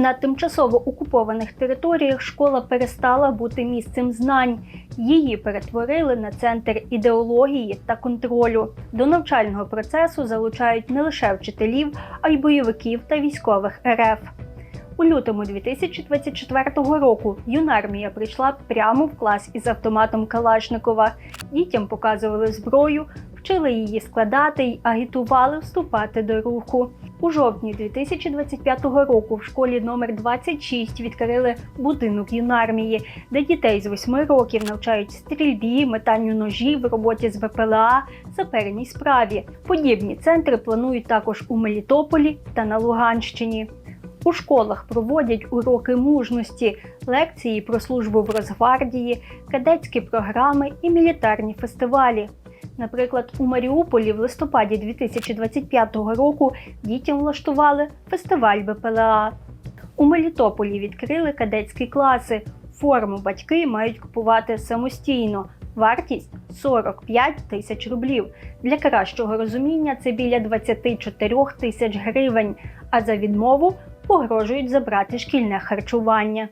На тимчасово окупованих територіях школа перестала бути місцем знань. Її перетворили на центр ідеології та контролю. До навчального процесу залучають не лише вчителів, а й бойовиків та військових РФ. У лютому 2024 року юнармія прийшла прямо в клас із автоматом Калашникова. Дітям показували зброю, вчили її складати й агітували вступати до руху. У жовтні 2025 року в школі номер 26 відкрили будинок юнармії, де дітей з 8 років навчають стрільбі, метанню ножів, роботі з БПЛА, саперній справі. Подібні центри планують також у Мелітополі та на Луганщині. У школах проводять уроки мужності, лекції про службу в Росгвардії, кадетські програми і мілітарні фестивалі. Наприклад, у Маріуполі в листопаді 2025 року дітям влаштували фестиваль БПЛА. У Мелітополі відкрили кадетські класи. Форму батьки мають купувати самостійно. Вартість 45 тисяч рублів. Для кращого розуміння це біля 24 тисяч гривень, а за відмову погрожують забрати шкільне харчування.